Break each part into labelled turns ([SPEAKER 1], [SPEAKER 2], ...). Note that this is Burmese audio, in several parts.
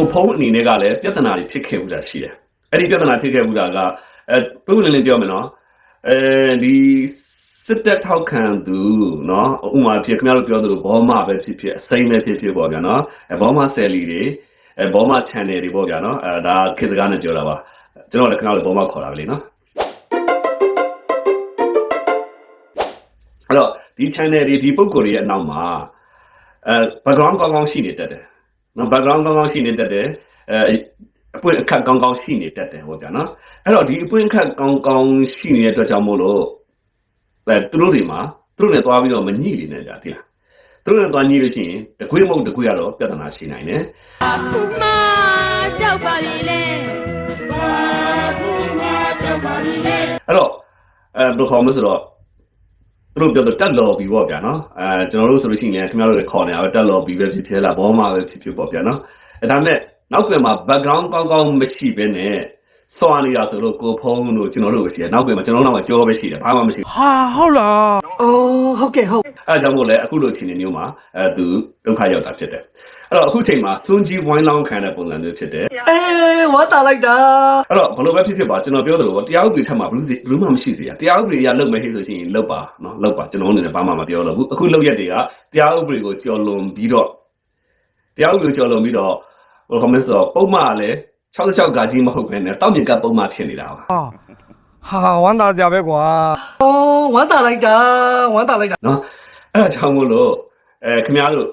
[SPEAKER 1] ကိုဖုန်းအနေနဲ့ကလည်းပြဿနာတွေဖြစ်ခဲ့ဘူးတာရှိတယ်။အဲ့ဒီပြဿနာဖြစ်ခဲ့ဘူးတာကအဲပြုတ်လင်းလင်းပြောမယ်နော်။အဲဒီစစ်တပ်ထောက်ခံသူနော်ဥမာဖြစ်ခင်ဗျားတို့ပြောသလိုဘောမပဲဖြစ်ဖြစ်အစိမ့်ပဲဖြစ်ဖြစ်ပေါ့ဗျာနော်။အဲဘောမဆယ်လီတွေအဲဘောမ channel တွေပေါ့ဗျာနော်။အဲဒါခေတ်စကားနဲ့ပြောတာပါ။ကျွန်တော်လည်းခင်ဗျားတို့ဘောမခေါ်တာပဲလေနော်။အဲ့တော့ဒီ channel တွေဒီပုံကိုယ်တွေရဲ့အနောက်မှာအဲ background ကောင်းကောင်းရှိနေတတ်တယ် နော် background ကောင်းကောင်းရှိနေတတ်တယ်အဲအပွင့်အခက်ကောင်းကောင်းရှိနေတတ်တယ်ဟုတ်ဗျာနော်အဲ့တော့ဒီအပွင့်အခက်ကောင်းကောင်းရှိနေတဲ့အတွက်ကြောင့်မို့လို့အဲသူတို့တွေမှာသူတို့နဲ့သွားပြီးတော့မညှိနေနဲ့ကြာတိလားသူတို့နဲ့သွားညှိလို့ရှိရင်တကွေးမဟုတ်တကွေးကတော့ပြဿနာရှိနိုင်တယ်
[SPEAKER 2] အခုမှကြောက်ပါလေလေ
[SPEAKER 1] အဲ့တော့အဲဘယ်လိုခေါ်မလဲဆိုတော့သူ တို့ပြောတော့တက်လော်ပြီပေါ့ဗျာနော်အဲကျွန်တော်တို့ဆိုလို့ရှိရင်လည်းခင်ဗျားတို့လည်းခေါ်နေတာပဲတက်လော်ပြီပဲဖြစ်ဖြစ်လားဘောမှာပဲဖြစ်ဖြစ်ပေါ့ဗျာနော်အဲဒါမဲ့နောက်ပြန်မှာ background ကောင်းကောင်းမရှိဘဲနဲ့ စွာနေတာဆိုတော့ကိုဖုံးတို့ကျွန်တော်တို့ပဲရှိတယ်နောက်ပြန်မှာကျွန်တော်တို့ကကြောပဲရှိတယ်ဘာမှမရှိဘူး
[SPEAKER 3] ဟာဟုတ်လား
[SPEAKER 4] အိုးဟုတ်ကဲ့ဟုတ်
[SPEAKER 1] အဲဒါကြောင့်မို့လဲအခုလိုအခြေအနေမျိုးမှာအဲသူဒုက္ခရောက်တာဖြစ်တယ်အဲ့တော့အခုချိန်မှာစွန်ကြီးဝိုင်းလောင်းခံတဲ့ပုံစံမျိုးဖြစ်တယ်
[SPEAKER 4] အေးဝါတာလိုက်တာ
[SPEAKER 1] အဲ့တော့ဘယ်လိုပဲဖြစ်ဖြစ်ပါကျွန်တော်ပြောသလိုပေါ့တရားဥပဒေထက်မှာဘယ်လိုဘယ်လိုမှမရှိစေရတရားဥပဒေအရလုပ်မယ်ဟဲ့ဆိုရှင်လုပ်ပါနော်လုပ်ပါကျွန်တော်အနေနဲ့ဘာမှမပြောတော့ဘူးအခုလုပ်ရက်တွေကတရားဥပဒေကိုကျော်လွန်ပြီးတော့တရားဥပဒေကိုကျော်လွန်ပြီးတော့ဘယ်လိုခေါ်မလဲဆိုတော့ပုံမှန်ကလည်း 66ကကြီးမဟုတ်ဘဲနဲ့တောက်မြစ်ကပုံမှန်ဖြစ်နေတာပါ
[SPEAKER 3] ဟာဟာဝမ်းသာစရာပဲကွာ
[SPEAKER 4] အိုးဝါတာလိုက်တာဝါတာလိုက်တာ
[SPEAKER 1] နော်အဲ့ဒါကြောင့်မို့လို့အဲခင်ဗျားတို့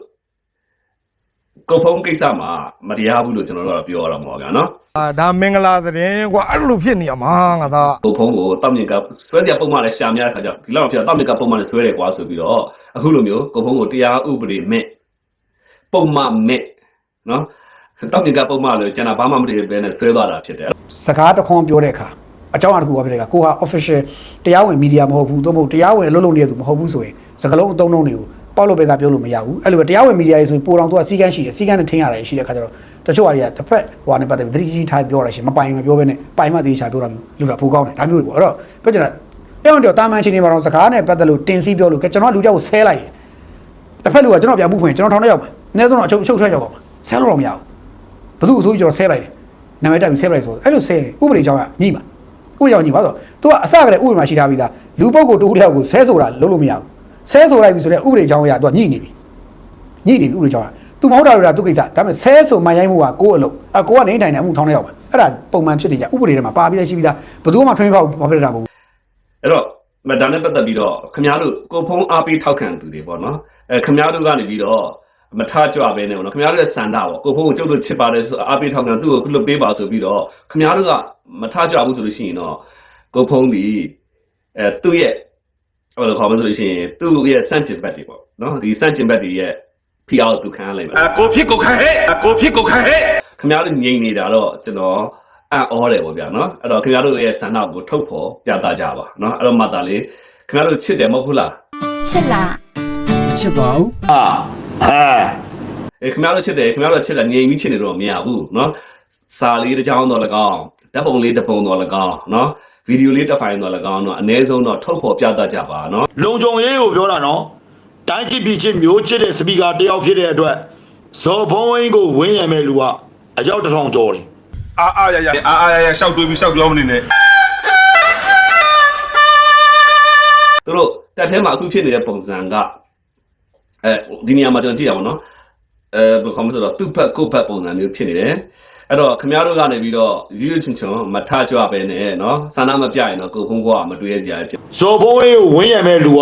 [SPEAKER 1] ကိုဖုံးကိစ္စမှာမတရားဘူးလို့ကျွန်တော်တို့ကပြောရတော့မှာဗျာနော်
[SPEAKER 3] အာဒါမင်္ဂလာသတင်းကွာအဲ့လိုဖြစ်နေရမှာငါသား
[SPEAKER 1] ကိုဖုံးကိုတောက်မြစ်ကဆွဲစရာပုံမှန်လည်းရှာများတဲ့ခါကျတော့ဒီလောက်ဖြစ်တောက်မြစ်ကပုံမှန်လည်းဆွဲတယ်ကွာဆိုပြီးတော့အခုလိုမျိုးကိုဖုံးကိုတရားဥပဒေမဲ့ပုံမှန်မဲ့နော် တောက်မြစ်ကပုံမှန်လို့ကျန်တာဘာမှမတည်ဘဲနဲ့ဆွဲသွားတာဖြစ်တယ်
[SPEAKER 5] စကားတစ်ခွန်းပြောတဲ့အခါအကြောင်းအရာတစ်ခုကပြောတဲ့အခါကိုဟာ official တရားဝင် media မဟုတ်ဘူးသို့မဟုတ်တရားဝင်အလုပ်လုပ်နေတဲ့သူမဟုတ်ဘူးဆိုရင်စကားလုံးအသုံးလုံးတွေကိုပေါက်လို့ပဲသာပြောလို့မရဘူးအဲ့လိုပဲတရားဝင် media တွေဆိုရင်ပိုတော်သူကစီကန်းရှိတယ်စီကန်းနဲ့ထင်းရတယ်ရှိတဲ့အခါကျတော့တချို့ဟာတွေကတစ်ဖက်ဟိုကနေပတ်သက်ပြီးသတိကြီးထားပြောရရှင်မပိုင်မပြောဘဲနဲ့ပိုင်မှသေချာပြောတာမျိုးလူတာပိုကောင်းတယ်ဒါမျိုးတွေပေါ့အဲ့တော့ပြောချင်တာတောင်းတောင်းတာမန်ချင်းနေမှာတော့စကားနဲ့ပတ်သက်လို့တင်စီပြောလို့ကဲကျွန်တော်လူကြောက်ကိုဆဲလိုက်ရင်တစ်ဖက်လူကကျွန်တော်ပြန်မှုဖွင့်ကျွန်တော်ထောင်ထဲရောက်မှာအနည်းဆုံးတော့အချုပ်အချုပ်ထွက်ရောက်ပါမှာဆဲလို့တော့မရဘူး ဘသူအဆိုးကြီးကျွန်တော်ဆဲလိုက်တယ်နာမည်တက်ပြီးဆဲလိုက်ဆိုအဲ့လိုဆဲရင်ဥပဒေကြောင်းကညိမှာဥပဒေကြောင်းညိပါဆိုသူကအစကလည်းဥပဒေမှာရှိထားပြီးသားလူပုဂ္ဂိုလ်တူတစ်ယောက်ကိုဆဲဆိုတာလုံးလို့မရဘူးဆဲဆိုလိုက်ပြီဆိုတော့ဥပဒေကြောင်းအရသူကညိနေပြီညိနေပြီဥပဒေကြောင်းကသူမဟုတ်တာလို့ဒါသူကိစ္စဒါပေမဲ့ဆဲဆိုမှန်ရိုင်းမှုကကိုယ်အလုပ်အကိုကနေထိုင်နေအမှုထောင်းနေရောက်ပါအဲ့ဒါပုံမှန်ဖြစ်နေကြဥပဒေထဲမှာပါပြီးသားရှိပြီးသားဘယ်သူမှထွင်းဖောက်မဖြစ်တာမဟုတ်ဘူး
[SPEAKER 1] အဲ့တော့မဒါနဲ့ပတ်သက်ပြီးတော့ခင်ဗျားတို့ကိုဖုံးအားပေးထောက်ခံသူတွေပေါ့နော်အဲခင်ဗျားတို့ကနေပြီးတော့ မထကြွပဲနဲ့ပေါ့နော်ခင်ဗျားတို့ရဲ့စန္ဒပေါ့ကိုဖို့ကိုကျုပ်တို့ချစ်ပါတယ်ဆိုအားပေးထောက်ခံသူ့ကိုခုလွတ်ပေးပါဆိုပြီးတော့ခင်ဗျားတို့ကမထကြွဘူးဆိုလို့ရှိရင်တော့ကိုဖုံးဒီအဲသူ့ရဲ့ဘယ်လိုခေါ်မလဲဆိုလို့ရှိရင်သူ့ရဲ့စန့်ကျင်ဘက်တွေပေါ့နော်ဒီစန့်ကျင်ဘက်တွေရဲ့ဖိအားကိုသူခံရလိမ့်မယ်
[SPEAKER 6] အကိုဖြစ်ကိုခံဟဲ့အကိုဖြစ်ကို
[SPEAKER 1] ခံဟဲ့ခင်ဗျားတို့ငြိမ်နေတာတော့ကျွန်တော်အံ့ဩတယ်ပေါ့ဗျာနော်အဲ့တော့ခင်ဗျားတို့ရဲ့စန္ဒကိုထုတ်ဖော်ပြသကြပါနော်အဲ့တော့မှသာလေခင်ဗျားတို့ချစ်တယ်မဟုတ်ဘူးလား
[SPEAKER 2] ချစ်လား
[SPEAKER 7] ချစ်ပါဘူး
[SPEAKER 6] အာ 哎，
[SPEAKER 1] အဲခင်ဗျားတို့ချစ်တယ်ခင်ဗျားတို့ချစ်တယ်ငြိမ်ပြီးချစ်နေတော့မရဘူးနော်စာလေးတစ်ကြောင်းတော့၎င်းဓာတ်ပုံလေးတစ်ပုံတော့၎င်းနော်ဗီဒီယိုလေးတစ်ဖိုင်တော့၎င်းတော့အနည်းဆုံးတော့ထုတ်ဖော်ပြသကြပါနော်
[SPEAKER 6] လုံကြုံရေးကိုပြောတာနော်တိုင်းချစ်ပြီးချစ်မျိုးချစ်တဲ့စပီကာတယောက်ဖြစ်တဲ့အတွက်ဇော်ဖုံးဝင်းကိုဝင်းရံမဲ့လူကအယောက်တစ်ထောင်ကျော်တယ်
[SPEAKER 8] အာအာရရအာအာရရရှောက်တွေးပြီးရှောက်ပြောမနေနဲ့
[SPEAKER 1] သူတို့တက်ထဲမှာအခုဖြစ်နေတဲ့ပုံစံက အဲဒီနေရာမှာကျွန်တော်ကြည့်ရအောင်နော်အဲဘယ်လိုခေါ်မလဲဆိုတော့သူ့ဘက်ကိုယ့်ဘက်ပုံစံမျိုးဖြစ်နေတယ်အဲ့တော့ခင်ဗျားတို့ကနေပြီးတော့ရွရွချွန်ချွန်မထကြွပဲနဲ့နော်ဆန္ဒမပြရင်တော့ကိုယ်ဖုံးကွာမတွေးရစရာဖြစ်
[SPEAKER 6] ဇော်ဖုံးဝင်းကိုဝင်းရံမဲ့လူက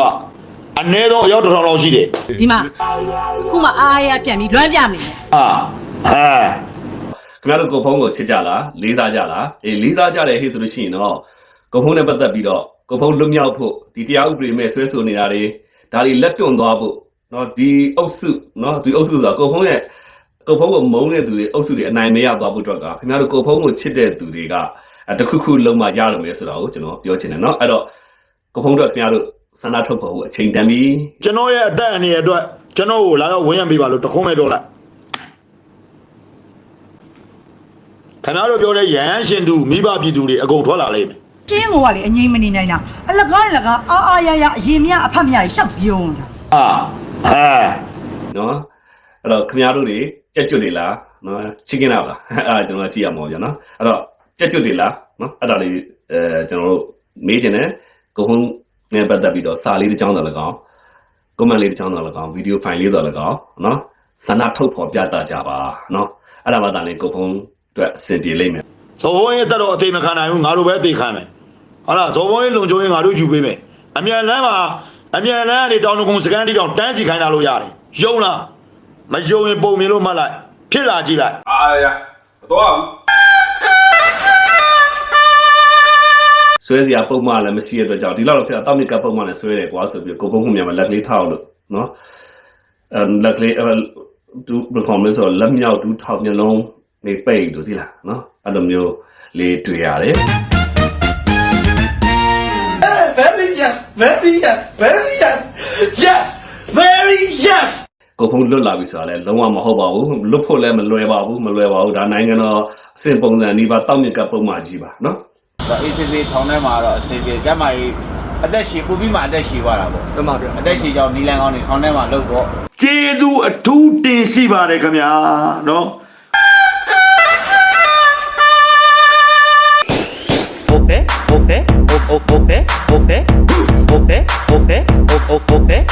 [SPEAKER 6] အနည်းဆုံးအယောက်တစ်ထောင်လောက်ရှိတယ်
[SPEAKER 9] ဒီမှာအခုမှအားရပြန်ပြီးလွမ်းပြမယ်
[SPEAKER 6] အာဟဲ
[SPEAKER 1] ခင်ဗျားတို့ကိုယ်ဖုံးကိုချစ်ကြလားလေးစားကြလားအေးလေးစားကြတယ်ဟေ့ဆိုလို့ရှိရင်တော့ကိုယ်ဖုံးနဲ့ပတ်သက်ပြီးတော့ကိုယ်ဖုံးလွတ်မြောက်ဖို့ဒီတရားဥပဒေမဲ့ဆွဲဆိုနေတာတွေဒါတွေလက်တွန့်သွားဖို့ နော်ဒီအုပ်စုနော်ဒီအုပ်စုဆိုတာကိုယ်ဖုံးရဲ့ကိုယ်ဖုံးကိုမုန်းတဲ့သူတွေအုပ်စုတွေအနိုင်မရသွားဖို့အတွက်ကခင်ဗျားတို့ကိုယ်ဖုံးကိုချစ်တဲ့သူတွေကအဲတစ်ခုခုလုံးမရလို့မယ်ဆိုတာကိုကျွန်တော်ပြောချင်တယ်နော်အဲ့တော့ကိုယ်ဖုံးတို့ခင်ဗျားတို့ဆန္ဒထုတ်ဖို့အချိန်တန်ပြီ
[SPEAKER 6] ကျွန်တော်ရဲ့အသက်အန္တရာယ်အတွက်ကျွန်တော်ကိုလာရောက်ဝင်းရံပေးပါလို့တခုံးမဲ့ပြောလိုက်ခင်ဗျားတို့ပြောတဲ့ရဟန်းရှင်သူမိဘပြည်သူတွေအကုန်ထွက်လာလိမ့်မယ်
[SPEAKER 9] ကျင်းကိုကလေအငိမ့်မနေနိုင်တာအလကားလကားအားအားရရအရင်မြအဖတ်မြရရှောက်ပြုံးတာ
[SPEAKER 6] အာ ဟဲ
[SPEAKER 1] နော်အဲ့တော့ခင်ဗျားတို့တွေကြက်ကျွတ်နေလားနော်ချစ်ကင်းလားလားအဲ့ဒါကျွန်တော်ကြည့်ရမှာပေါ့ဗျာနော်အဲ့တော့ကြက်ကျွတ်တွေလားနော်အဲ့ဒါလေးအဲကျွန်တော်တို့မေးချင်တယ်ကိုဟုန်းနဲ့ပတ်သက်ပြီးတော့စာလေးတစ်ကြောင်းတော့လည်းကောင်း comment လေးတစ်ကြောင်းတော့လည်းကောင်းဗီဒီယိုဖိုင်လေးတော့လည်းကောင်းနော်ဆန္ဒထုတ်ဖော်ပြသကြပါနော်အဲ့ဒါမှသာလေကိုဟုန်းအတွက်အဆင်ပြေလိမ့်မယ်
[SPEAKER 6] ဇော်ဘုံရဲ့တက်တော့အသေးမခံနိုင်ဘူးငါတို့ပဲအသေးခံမယ်ဟုတ်လားဇော်ဘုံရဲ့လုံချုံရင်ငါတို့ယူပေးမယ်အမြန်လမ်းမှာ အမြန်လမ်းကနေတောင်တကုံစကန်တီတောင်တန်းစီခိုင်းတာလို့ရတယ်ယုံလားမယုံရင်ပုံမြင်လို့မှတ်လိုက်ဖြစ်လာကြည့်လိုက်
[SPEAKER 8] အာအာရမတော်ဘူး
[SPEAKER 1] ဆွဲစရာပုံမှန်လည်းမရှိတဲ့အတွက်ကြောင့်ဒီလောက်တော့ဖြစ်တာတောက်မြစ်ကပုံမှန်လည်းဆွဲတယ်ကွာဆိုပြီးကိုပုံမှုမြန်မှာလက်ကလေးထောက်လို့နော်အဲလက်ကလေးအဲဒူဘယ်ကောင်လဲဆိုတော့လက်မြောက်ဒူးထောက်မျက်လုံးနေပိတ်လို့ဒီလားနော်အဲ့လိုမျိုးလေးတွေ့ရတယ်
[SPEAKER 4] yes very yes very yes yes very yes
[SPEAKER 1] ကိုဖုန်းလွတ်လာပြီဆိုတာလည်းလုံးဝမဟုတ်ပါဘူးလွတ်ဖို့လည်းမလွယ်ပါဘူးမလွယ်ပါဘူးဒါနိုင်ငံတော်အဆင့်ပုံစံဒီပါတောက်မြစ်ကပုံမှန်ကြီးပါနော်
[SPEAKER 7] တော့ ACC ထောင်ထဲမှာတော့အစီအပြေကျမ်းမာရေးအသက်ရှည်ပူပြီးမှအသက်ရှည်သွားတာပေါ့
[SPEAKER 4] မှန်ပါဗျာ
[SPEAKER 7] အသက်ရှည်ကြောင့်နီလန်ကောင်းနေထောင်ထဲမှာလှုပ်တော့
[SPEAKER 6] ကျေးဇူးအထူးတင်ရှိပါတယ်ခင်ဗျာနော်
[SPEAKER 10] Okay, okay, okay, okay. o, o, eh?